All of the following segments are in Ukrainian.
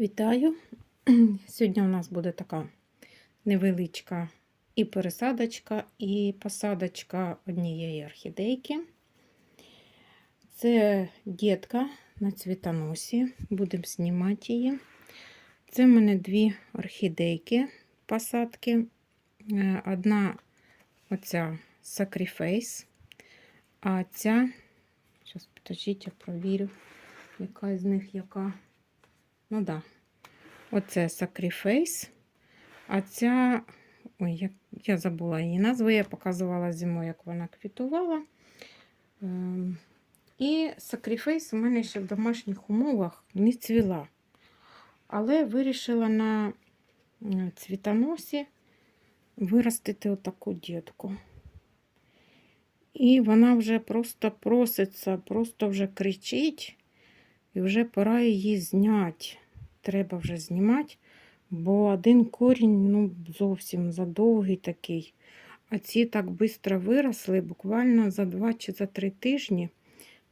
Вітаю! Сьогодні у нас буде така невеличка і пересадочка, і посадочка однієї орхідейки. Це дітка на цвітоносі, будемо знімати її. Це в мене дві орхідейки посадки. Е, Одна оця Sacrifice, а ця, зараз підождіть, я провірю, яка з них яка. Ну да. Оце Sacrifice. А ця. Ой, я, я забула її назву, я показувала зимою, як вона квітувала. Ем, і Sacrifice у мене ще в домашніх умовах не цвіла. Але вирішила на е, цвітоносі виростити отаку дітку. І вона вже просто проситься, просто вже кричить. І вже пора її зняти. Треба вже знімати, бо один корінь ну, зовсім задовгий такий. А ці так швидко виросли, буквально за два чи за три тижні.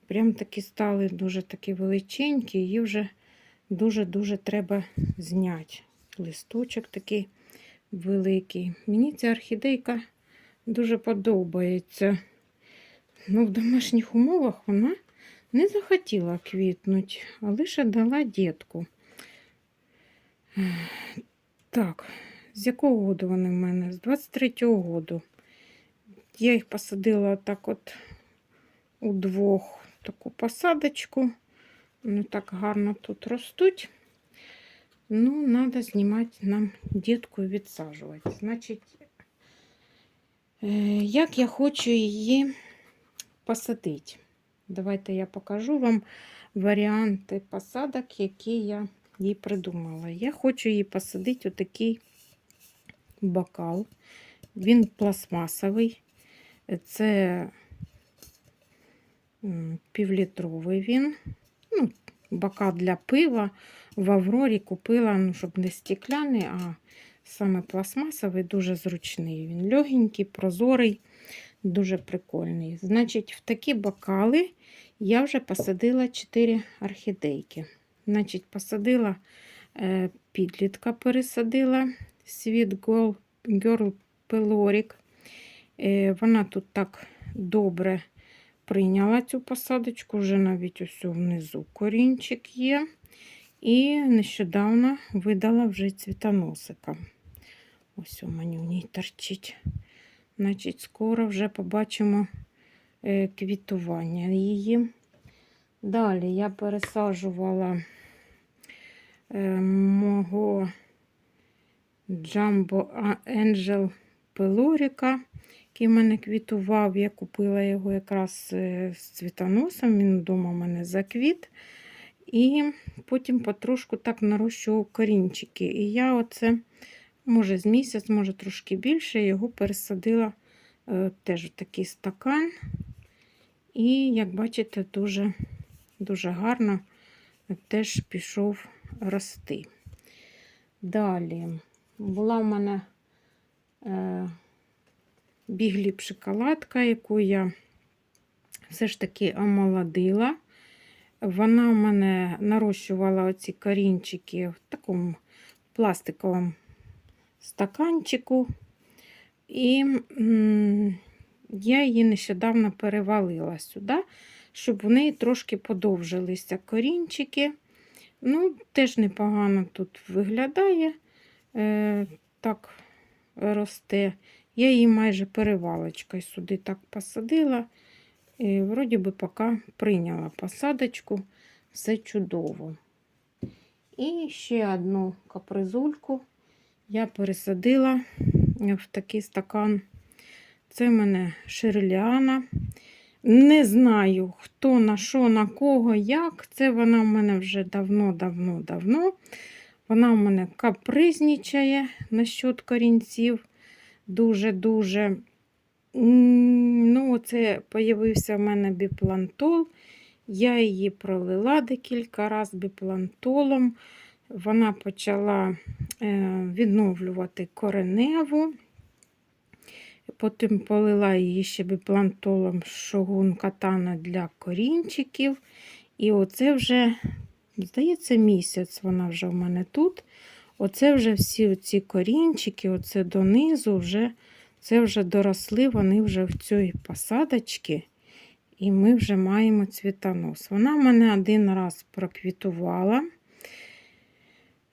Прям такі стали дуже такі величенькі, її вже дуже-дуже треба зняти. Листочок такий великий. Мені ця орхідейка дуже подобається. Ну, В домашніх умовах вона не захотіла квітнути, а лише дала дітку. Так, з якого году вони в мене? З 23-го году. Я їх посадила так от удвох таку посадочку. Вони так гарно тут ростуть. Ну, треба знімати нам дітку і відсаджувати. Значить, е, як я хочу її посадити. Давайте я покажу вам варіанти посадок, які я їй придумала. Я хочу її посадити у такий бокал. Він пластмасовий. Це півлітровий він. Ну, Бокал для пива. В Аврорі купила, ну, щоб не стекляний, а саме пластмасовий, дуже зручний. Він легенький, прозорий. Дуже прикольний. Значить, в такі бокали я вже посадила 4 орхідейки. Значить, посадила е, підлітка, пересадила Sweet Girl, Peloric. Е, вона тут так добре прийняла цю посадочку, вже навіть ось внизу корінчик є. І нещодавно видала вже цвітоносика. Ось у мене в ній торчить. Значить, скоро вже побачимо е, квітування її. Далі я пересаджувала е, мого Jumbo Angel Пелоріка, який в мене квітував. Я купила його якраз е, з цвітоносом, він вдома в мене заквіт. І потім потрошку так нарощував корінчики. І я оце може з місяць, може трошки більше, його пересадила е, теж в такий стакан. І, як бачите, дуже дуже гарно теж пішов рости. Далі була в мене е, бігліп шоколадка, яку я все ж таки омолодила. Вона в мене нарощувала оці корінчики в такому пластиковому стаканчику. І я її нещодавно перевалила сюди, щоб в неї трошки подовжилися корінчики. Ну, теж непогано тут виглядає, е, так росте. Я її майже перевалочкою сюди так посадила. І вроді би поки прийняла посадочку, все чудово. І ще одну капризульку я пересадила в такий стакан. Це в мене ширліана. Не знаю, хто на що, на кого, як. Це вона в мене вже давно-давно-давно. Вона в мене капризнічає насчет корінців. Дуже-дуже. Ну, оце появився в мене біплантол. Я її пролила декілька разів біплантолом вона почала е, відновлювати кореневу. Потім полила її ще біплантолом шогун катана для корінчиків. І оце вже здається, місяць вона вже в мене тут. Оце вже всі ці корінчики, оце донизу, вже, це вже доросли, вони вже в цій посадочці. І ми вже маємо цвітонос. Вона в мене один раз проквітувала,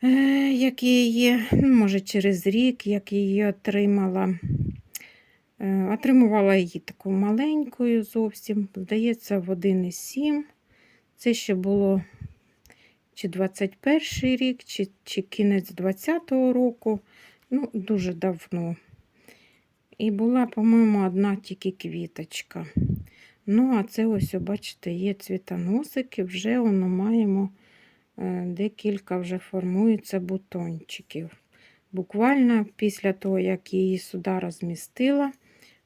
е, як її, ну, може, через рік, як її отримала. Е, Отримувала її таку маленькою зовсім, здається, в 1,7. Це ще було чи 21 рік, чи, чи кінець 20-го року. Ну, дуже давно. І була, по-моєму, одна тільки квіточка. Ну, а це ось, бачите, є цвітоносики, вже воно маємо декілька вже формується бутончиків. Буквально після того, як її сюди розмістила,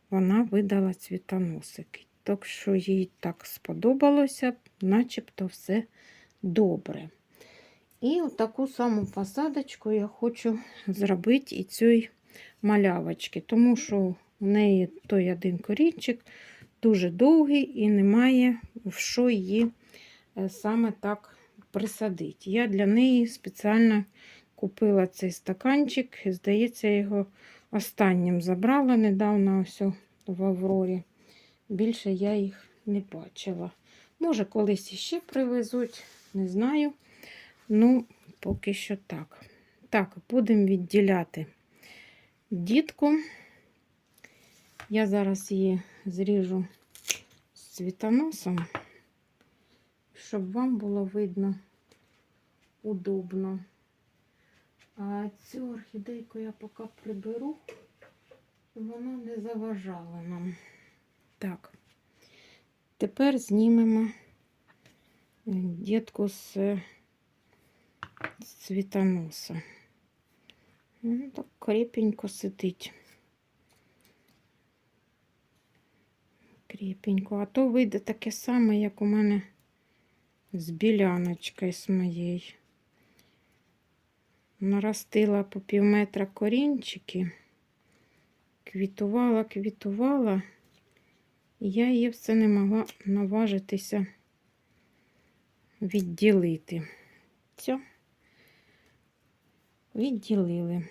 вона видала цвітоносики. Так що їй так сподобалося, начебто все добре. І таку саму посадочку я хочу зробити і цієї малявочки, тому що в неї той один корінчик дуже довгий і немає в що її е, саме так присадити. Я для неї спеціально купила цей стаканчик, здається, його останнім забрала недавно ось в Аврорі. Більше я їх не бачила. Може, колись іще привезуть, не знаю. Ну, поки що так. Так, будемо відділяти дітку. Я зараз її зріжу з цвітоносом, щоб вам було видно удобно. А цю орхідейку я поки приберу, щоб вона не заважала нам. Так, тепер знімемо дітку з, з цвітоноса. Ну, так крепенько сидить. Крепенько. А то вийде таке саме, як у мене з біляночкою з моєю. Наростила по пів метра корінчики, квітувала, квітувала, і я її все не могла наважитися відділити. Все, відділили.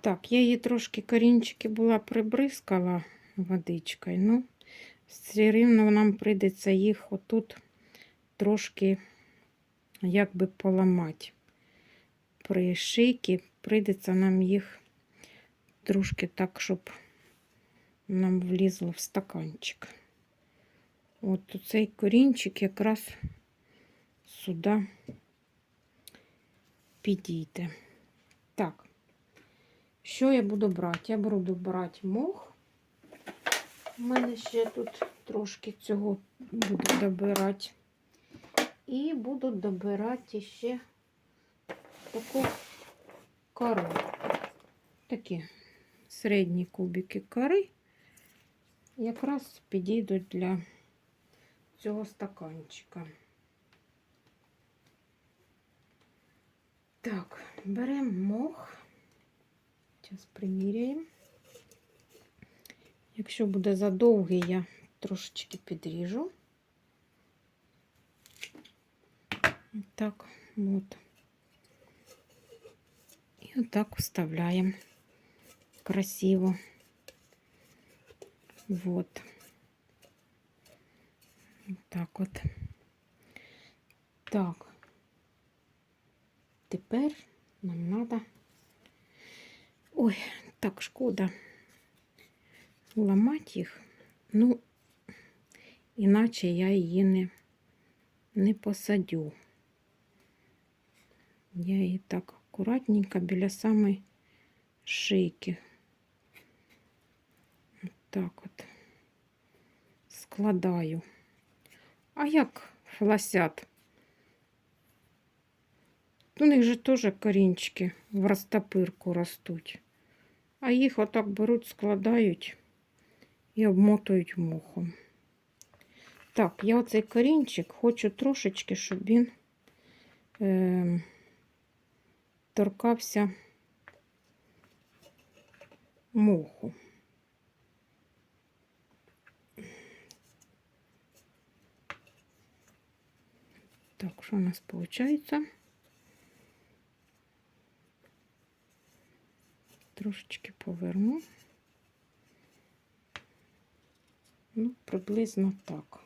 Так, я її трошки корінчики була прибризкала водичкою, ну, все рівно нам прийдеться їх отут трошки якби поламати. При шийці прийдеться нам їх трошки так, щоб нам влізло в стаканчик. От цей корінчик якраз сюди підійде. Так, що я буду брати? Я буду брати мох. У мене ще тут трошки цього буду добирати. І буду добирати ще таку кору. Такі середні кубики кори якраз підійдуть для цього стаканчика. Так, беремо мох. Зараз приміряємо. Якщо буде задовгий, я трошечки підріжу. Так, от. І отак вставляємо красиво. Вот. Так от. Так. Тепер нам треба. Ой, так шкода ламати їх. Ну, іначе я її не, не посадю. Я її так акуратненько біля самої шийки. Так от складаю. А як фласят? У них же теж корінчики в розтопирку ростуть. А їх отак беруть, складають і обмотують мухом. Так, я оцей корінчик хочу трошечки, щоб він е, торкався моху. Так, що у нас виходить? Трошечки поверну. Ну, приблизно так.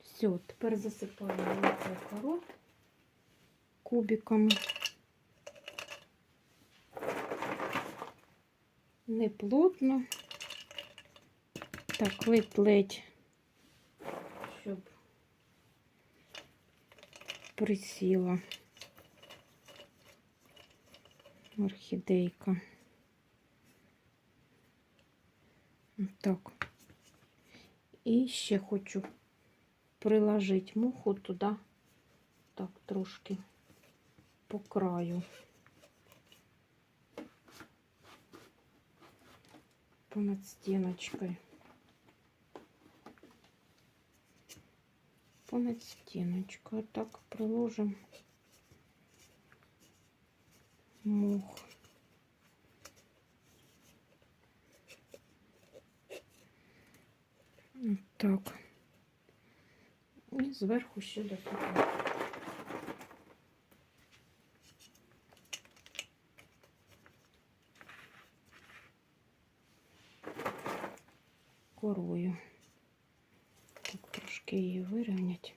Все, тепер засипаємо цей корот кубиками. Не плотно. Так, ледь-ледь, щоб присіла орхідейка. Так. І ще хочу приложити муху туди, так, трошки по краю. Понад стіночкою. Понад стіночкою. Так приложимо мух. Так. І зверху ще докупимо. Корою. Так, трошки її вирівнять.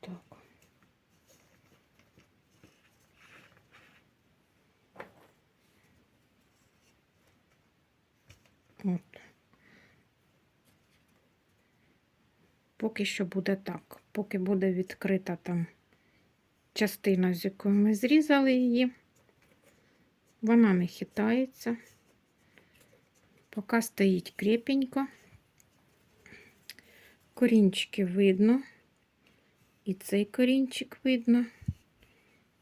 Так. От. Поки що буде так. Поки буде відкрита там частина, з якої ми зрізали її, вона не хитається. Поки стоїть крепенько. Корінчики видно. І цей корінчик видно,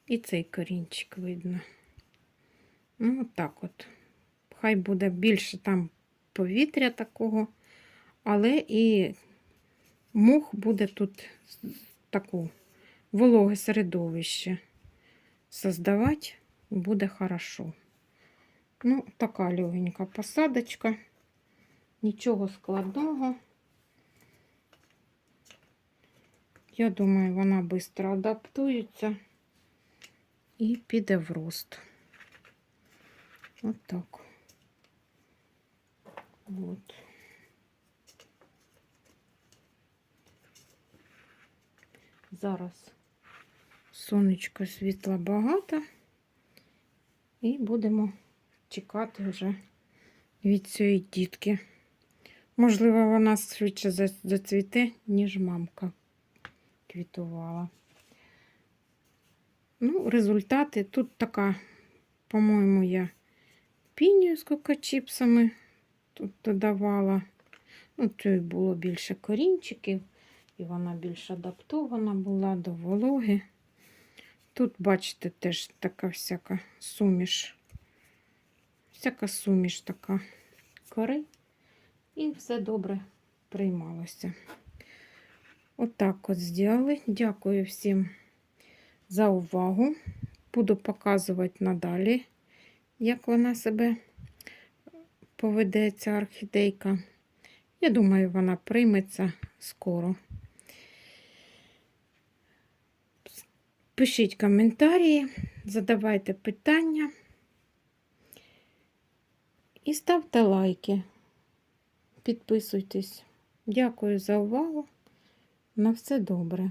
і цей корінчик видно. Ну, отак от. Хай буде більше там повітря такого, але і мух буде тут таку вологе середовище создавати, буде хорошо. Ну, така легенька посадочка, нічого складного. Я думаю, вона швидко адаптується і піде в рост. Отак. От. Зараз сонечко світла багато, і будемо чекати вже від цієї дітки. Можливо, вона швидше зацвіте, ніж мамка квітувала. Ну, результати тут така, по-моєму, я пінію з кокочіпсами тут додавала. Ну, тут було більше корінчиків, і вона більш адаптована була до вологи. Тут, бачите, теж така всяка суміш, всяка суміш така кори, і все добре приймалося. Отак от зробили. Дякую всім за увагу. Буду показувати надалі, як вона себе поведе, ця орхідейка. Я думаю, вона прийметься скоро. Пишіть коментарі, задавайте питання і ставте лайки. Підписуйтесь. Дякую за увагу. На все добре.